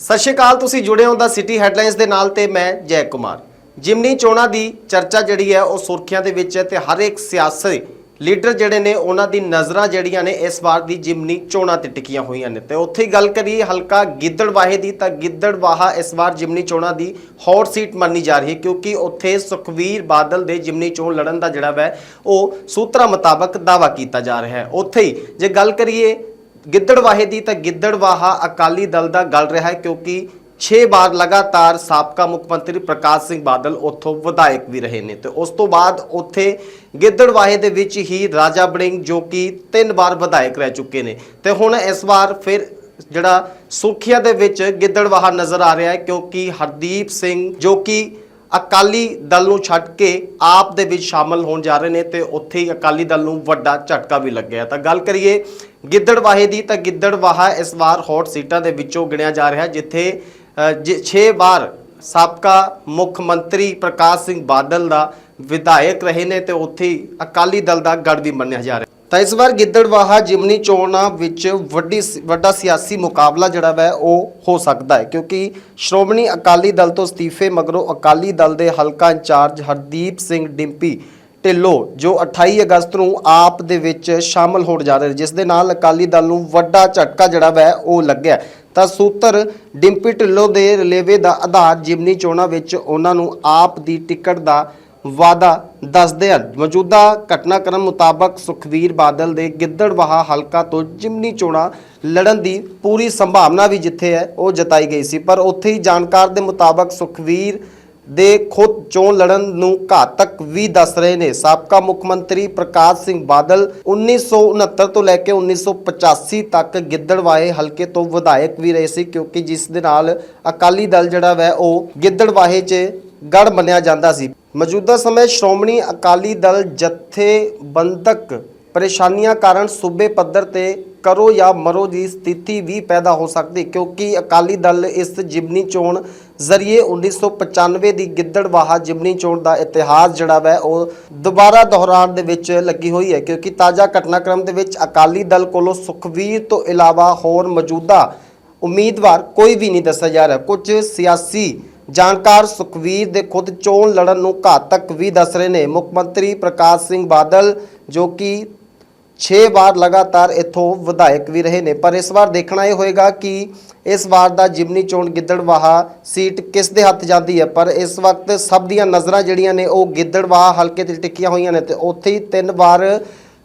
ਸਤਿ ਸ਼੍ਰੀ ਅਕਾਲ, ਤੁਸੀਂ ਜੁੜੇ ਹੋ ਦਾ ਸਿਟੀ ਹੈਡਲਾਈਨਸ ਦੇ ਨਾਲ ਤੇ ਮੈਂ ਜੈ ਕੁਮਾਰ। ਜਿਮਨੀ ਚੋਣਾਂ ਦੀ ਚਰਚਾ ਜਿਹੜੀ ਹੈ, ਉਹ ਸੁਰਖੀਆਂ ਦੇ ਵਿੱਚ ਹੈ ਤੇ ਹਰ ਇੱਕ ਸਿਆਸੀ ਲੀਡਰ ਜਿਹੜੇ ਨੇ, ਉਹਨਾਂ ਦੀ ਨਜ਼ਰਾਂ ਜਿਹੜੀਆਂ ਨੇ, ਇਸ ਵਾਰ ਦੀ ਜਿਮਨੀ ਚੋਣਾਂ ਤੇ ਟਿਕੀਆਂ ਹੋਈਆਂ ਨੇ। ਤੇ ਉੱਥੇ ਹੀ ਗੱਲ ਕਰੀਏ ਹਲਕਾ ਗਿੱਦੜਵਾਹੇ ਦੀ, ਤਾਂ ਗਿੱਦੜਵਾਹਾ ਇਸ ਵਾਰ ਜਿਮਨੀ ਚੋਣਾਂ ਦੀ ਹੌਟ ਸੀਟ ਮੰਨੀ ਜਾ ਰਹੀ ਹੈ, ਕਿਉਂਕਿ ਉੱਥੇ ਸੁਖਵੀਰ ਬਾਦਲ ਦੇ ਜਿਮਨੀ ਚੋਣ ਲੜਨ ਦਾ ਜਿਹੜਾ ਵੈ, ਉਹ ਸੂਤਰਾਂ ਮੁਤਾਬਕ ਦਾਵਾ ਕੀਤਾ ਜਾ ਰਿਹਾ ਹੈ। ਉੱਥੇ ਹੀ ਜੇ ਗੱਲ ਕਰੀਏ ਗਿੱਦੜਵਾਹੇ ਦੀ ਤਾਂ ਗਿੱਦੜਵਾਹਾ ਅਕਾਲੀ ਦਲ ਦਾ ਗੱਲ ਰਿਹਾ ਹੈ ਕਿਉਂਕਿ 6 ਵਾਰ ਲਗਾਤਾਰ ਸਾਬਕਾ ਮੁੱਖ ਮੰਤਰੀ ਪ੍ਰਕਾਸ਼ ਸਿੰਘ ਬਾਦਲ ਉੱਥੋਂ ਵਿਧਾਇਕ ਵੀ ਰਹੇ ਨੇ ਤੇ ਉਸ ਤੋਂ ਬਾਅਦ ਉੱਥੇ ਗਿੱਦੜਵਾਹੇ ਦੇ ਵਿੱਚ ਹੀ ਰਾਜਾ ਬੜਿੰਗ ਜੋ ਕਿ ਤਿੰਨ ਵਾਰ ਵਿਧਾਇਕ ਰਹਿ ਚੁੱਕੇ ਨੇ ਤੇ ਹੁਣ ਇਸ ਵਾਰ ਫਿਰ ਜਿਹੜਾ ਸੁਰਖੀਆਂ ਦੇ ਵਿੱਚ ਗਿੱਦੜਵਾਹਾ ਨਜ਼ਰ ਆ ਰਿਹਾ ਹੈ ਕਿਉਂਕਿ ਹਰਦੀਪ ਸਿੰਘ ਜੋ ਕਿ ਅਕਾਲੀ ਦਲ ਨੂੰ ਛੱਡ ਕੇ ਆਪ ਦੇ ਵਿੱਚ ਸ਼ਾਮਲ ਹੋਣ ਜਾ ਰਹੇ ਨੇ ਤੇ ਉੱਥੇ ਹੀ ਅਕਾਲੀ ਦਲ ਨੂੰ ਵੱਡਾ ਝਟਕਾ ਵੀ ਲੱਗਿਆ। ਤਾਂ ਗੱਲ ਕਰੀਏ ਗਿੱਦੜਵਾਹੇ ਦੀ ਤਾਂ ਗਿੱਦੜਵਾਹਾ ਇਸ ਵਾਰ ਹੌਟ ਸੀਟਾਂ ਦੇ ਵਿੱਚੋਂ ਗਿਣਿਆ ਜਾ ਰਿਹਾ ਹੈ ਜਿੱਥੇ 6 ਵਾਰ ਸਾਬਕਾ ਮੁੱਖ ਮੰਤਰੀ ਪ੍ਰਕਾਸ਼ ਸਿੰਘ ਬਾਦਲ ਦਾ ਵਿਧਾਇਕ ਰਹੇ ਨੇ ਤੇ ਉੱਥੇ ਹੀ ਅਕਾਲੀ ਦਲ ਦਾ ਗੜ ਵੀ ਮੰਨਿਆ ਜਾ ਰਿਹਾ। ਤਾਂ ਇਸ ਵਾਰ ਗਿੱਦੜਵਾਹਾ ਜਿਮਨੀ ਚੋਣਾਂ ਵਿੱਚ ਵੱਡੀ ਵੱਡਾ ਸਿਆਸੀ ਮੁਕਾਬਲਾ ਜਿਹੜਾ ਵੈ, ਉਹ ਹੋ ਸਕਦਾ ਹੈ, ਕਿਉਂਕਿ ਸ਼੍ਰੋਮਣੀ ਅਕਾਲੀ ਦਲ ਤੋਂ ਅਸਤੀਫੇ ਮਗਰੋਂ ਅਕਾਲੀ ਦਲ ਦੇ ਹਲਕਾ ਇੰਚਾਰਜ ਹਰਦੀਪ ਸਿੰਘ ਡਿੰਪੀ ਢਿੱਲੋਂ, ਜੋ 28 ਅਗਸਤ ਨੂੰ ਆਪ ਦੇ ਵਿੱਚ ਸ਼ਾਮਲ ਹੋਣ ਜਾ ਰਹੇ ਜਿਸ ਦੇ ਨਾਲ ਅਕਾਲੀ ਦਲ ਨੂੰ ਵੱਡਾ ਝਟਕਾ ਜਿਹੜਾ ਵੈ, ਉਹ ਲੱਗਿਆ ਤਾਂ ਸੂਤਰ ਡਿੰਪੀ ਢਿੱਲੋਂ ਦੇ ਰਲੇਵੇ ਦਾ ਆਧਾਰ ਜਿਮਨੀ ਚੋਣਾਂ ਵਿੱਚ ਉਹਨਾਂ ਨੂੰ ਆਪ ਦੀ ਟਿਕਟ ਦਾ ਵਾਅਦਾ ਦੱਸਦੇ ਹਨ। ਮੌਜੂਦਾ ਘਟਨਾਕ੍ਰਮ ਮੁਤਾਬਕ ਸੁਖਵੀਰ ਬਾਦਲ ਦੇ ਗਿੱਦੜਵਾਹਾ ਹਲਕਾ ਤੋਂ ਜਿਮਨੀ ਚੋਣਾਂ ਲੜਨ ਦੀ ਪੂਰੀ ਸੰਭਾਵਨਾ ਵੀ ਜਿੱਥੇ ਹੈ, ਉਹ ਜਤਾਈ ਗਈ ਸੀ। ਪਰ ਉੱਥੇ ਹੀ ਜਾਣਕਾਰ ਦੇ ਮੁਤਾਬਕ ਸੁਖਵੀਰ ਦੇ ਖੁਦ ਚੋਣ ਲੜਨ ਨੂੰ ਘਾਤਕ ਵੀ ਦੱਸ ਰਹੇ ਨੇ। ਸਾਬਕਾ ਮੁੱਖ ਮੰਤਰੀ ਪ੍ਰਕਾਸ਼ ਸਿੰਘ ਬਾਦਲ 1969 ਤੋਂ ਲੈ ਕੇ 1985 ਤੱਕ ਗਿੱਦੜਵਾਹੇ ਹਲਕੇ ਤੋਂ ਵਿਧਾਇਕ ਵੀ ਰਹੇ ਸੀ, ਕਿਉਂਕਿ ਜਿਸ ਦੇ ਨਾਲ ਅਕਾਲੀ ਦਲ ਜਿਹੜਾ ਵੈ, ਉਹ ਗਿੱਦੜਵਾਹੇ 'ਚ ਗੜ ਮੰਨਿਆ ਜਾਂਦਾ ਸੀ। ਮੌਜੂਦਾ ਸਮੇਂ ਸ਼੍ਰੋਮਣੀ ਅਕਾਲੀ ਦਲ ਜਥੇਬੰਦਕ ਪਰੇਸ਼ਾਨੀਆਂ ਕਾਰਨ ਸੂਬੇ ਪੱਧਰ ਤੇ ਕਰੋ ਜਾਂ ਮਰੋ ਦੀ ਸਥਿਤੀ ਵੀ ਪੈਦਾ ਹੋ ਸਕਦੀ, ਕਿਉਂਕਿ ਅਕਾਲੀ ਦਲ ਇਸ ਜਿਮਨੀ ਚੋਣ ਜ਼ਰੀਏ 1995 ਦੀ ਗਿੱਦੜਵਾਹਾ ਜਿਮਨੀ ਚੋਣ ਦਾ ਇਤਿਹਾਸ ਜਿਹੜਾ ਵੈ, ਉਹ ਦੁਬਾਰਾ ਦੁਹਰਾਉਣ ਦੇ ਵਿੱਚ ਲੱਗੀ ਹੋਈ ਹੈ, ਕਿਉਂਕਿ ਤਾਜ਼ਾ ਘਟਨਾਕ੍ਰਮ ਦੇ ਵਿੱਚ ਅਕਾਲੀ ਦਲ ਕੋਲੋਂ ਸੁਖਵੀਰ ਤੋਂ ਇਲਾਵਾ ਹੋਰ ਮੌਜੂਦਾ ਉਮੀਦਵਾਰ ਕੋਈ ਵੀ ਨਹੀਂ ਦੱਸਿਆ ਜਾ ਰਿਹਾ। ਕੁਝ ਸਿਆਸੀ ਜਾਣਕਾਰ ਸੁਖਵੀਰ ਦੇ ਖੁਦ ਚੋਣ ਲੜਨ ਨੂੰ ਘਾਤਕ ਵੀ ਦੱਸ ਰਹੇ ਨੇ। ਮੁੱਖ ਮੰਤਰੀ ਪ੍ਰਕਾਸ਼ ਸਿੰਘ ਬਾਦਲ, ਜੋ ਕਿ 6 ਵਾਰ ਲਗਾਤਾਰ ਇੱਥੋਂ ਵਿਧਾਇਕ ਵੀ ਰਹੇ ਨੇ। ਪਰ ਇਸ ਵਾਰ ਦੇਖਣਾ ਇਹ ਹੋਏਗਾ ਕਿ ਇਸ ਵਾਰ ਦਾ ਜਿਮਨੀ ਚੋਣ ਗਿੱਦੜਵਾਹਾ ਸੀਟ ਕਿਸ ਦੇ ਹੱਥ ਜਾਂਦੀ ਹੈ। ਪਰ ਇਸ ਵਕਤ ਸਭ ਦੀਆਂ ਨਜ਼ਰਾਂ ਜਿਹੜੀਆਂ ਨੇ, ਉਹ ਗਿੱਦੜਵਾਹਾ ਹਲਕੇ ਤੇ ਟਿੱਕੀਆਂ ਹੋਈਆਂ ਨੇ ਤੇ ਉੱਥੇ ਹੀ ਤਿੰਨ ਵਾਰ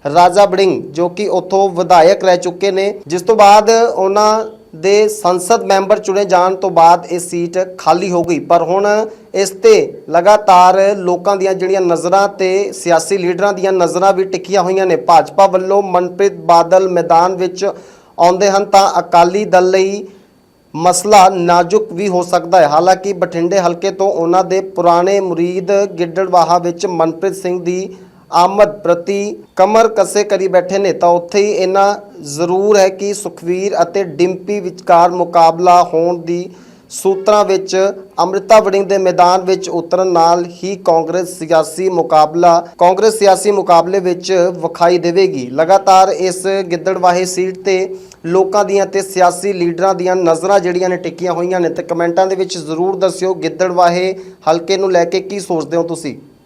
ਰਾਜਾ ਬੜਿੰਗ, ਜੋ ਕਿ ਉੱਥੋਂ ਵਿਧਾਇਕ ਰਹਿ ਚੁੱਕੇ ਨੇ। ਜਿਸ ਤੋਂ ਬਾਅਦ ਉਹਨਾਂ ਦੇ ਸੰਸਦ ਮੈਂਬਰ ਚੁਣੇ ਜਾਣ ਤੋਂ ਬਾਅਦ ਇਹ ਸੀਟ ਖਾਲੀ ਹੋ ਗਈ। ਪਰ ਹੁਣ ਇਸ ਤੇ ਲਗਾਤਾਰ ਲੋਕਾਂ ਦੀਆਂ ਜਿਹੜੀਆਂ ਨਜ਼ਰਾਂ ਤੇ ਸਿਆਸੀ ਲੀਡਰਾਂ ਦੀਆਂ ਨਜ਼ਰਾਂ ਵੀ ਟਿਕੀਆਂ ਹੋਈਆਂ ਨੇ, ਭਾਜਪਾ ਵੱਲੋਂ ਮਨਪ੍ਰੀਤ ਬਾਦਲ ਮੈਦਾਨ ਵਿੱਚ ਆਉਂਦੇ ਹਨ ਤਾਂ ਅਕਾਲੀ ਦਲ ਲਈ ਮਸਲਾ ਨਾਜ਼ੁਕ ਵੀ ਹੋ ਸਕਦਾ ਹੈ। ਹਾਲਾਂਕਿ ਬਠਿੰਡੇ ਹਲਕੇ ਤੋਂ ਉਹਨਾਂ ਦੇ ਪੁਰਾਣੇ ਮੁਰੀਦ ਗਿੱਡੜਵਾਹਾ ਵਿੱਚ ਮਨਪ੍ਰੀਤ ਸਿੰਘ ਦੀ ਆਮਦ ਪ੍ਰਤੀ ਕਮਰ ਕੱਸੇ ਕਰੀ ਬੈਠੇ ਨੇ, ਤਾਂ ਉੱਥੇ ਹੀ ਇਹਨਾਂ ਜ਼ਰੂਰ ਹੈ ਕਿ ਸੁਖਵੀਰ ਅਤੇ ਡਿੰਪੀ ਵਿਚਕਾਰ ਮੁਕਾਬਲਾ ਹੋਣ ਦੀ ਸੂਤਰਾਂ ਵਿੱਚ ਅੰਮ੍ਰਿਤਾ ਵੜਿੰਗ ਦੇ ਮੈਦਾਨ ਵਿੱਚ ਉਤਰਨ ਨਾਲ ਹੀ ਕਾਂਗਰਸ ਸਿਆਸੀ ਮੁਕਾਬਲਾ, ਕਾਂਗਰਸ ਸਿਆਸੀ ਮੁਕਾਬਲੇ ਵਿੱਚ ਵਿਖਾਈ ਦੇਵੇਗੀ। ਲਗਾਤਾਰ ਇਸ ਗਿੱਦੜਵਾਹੇ ਸੀਟ ਤੇ ਲੋਕਾਂ ਦੀਆਂ ਤੇ ਸਿਆਸੀ ਲੀਡਰਾਂ ਦੀਆਂ ਨਜ਼ਰਾਂ ਜਿਹੜੀਆਂ ਨੇ ਟਿੱਕੀਆਂ ਹੋਈਆਂ ਨੇ, ਤੇ ਕਮੈਂਟਾਂ ਦੇ ਵਿੱਚ ਜ਼ਰੂਰ ਦੱਸਿਓ ਗਿੱਦੜਵਾਹੇ ਹਲਕੇ ਨੂੰ ਲੈ ਕੇ ਕੀ ਸੋਚਦੇ ਹੋ ਤੁਸੀਂ?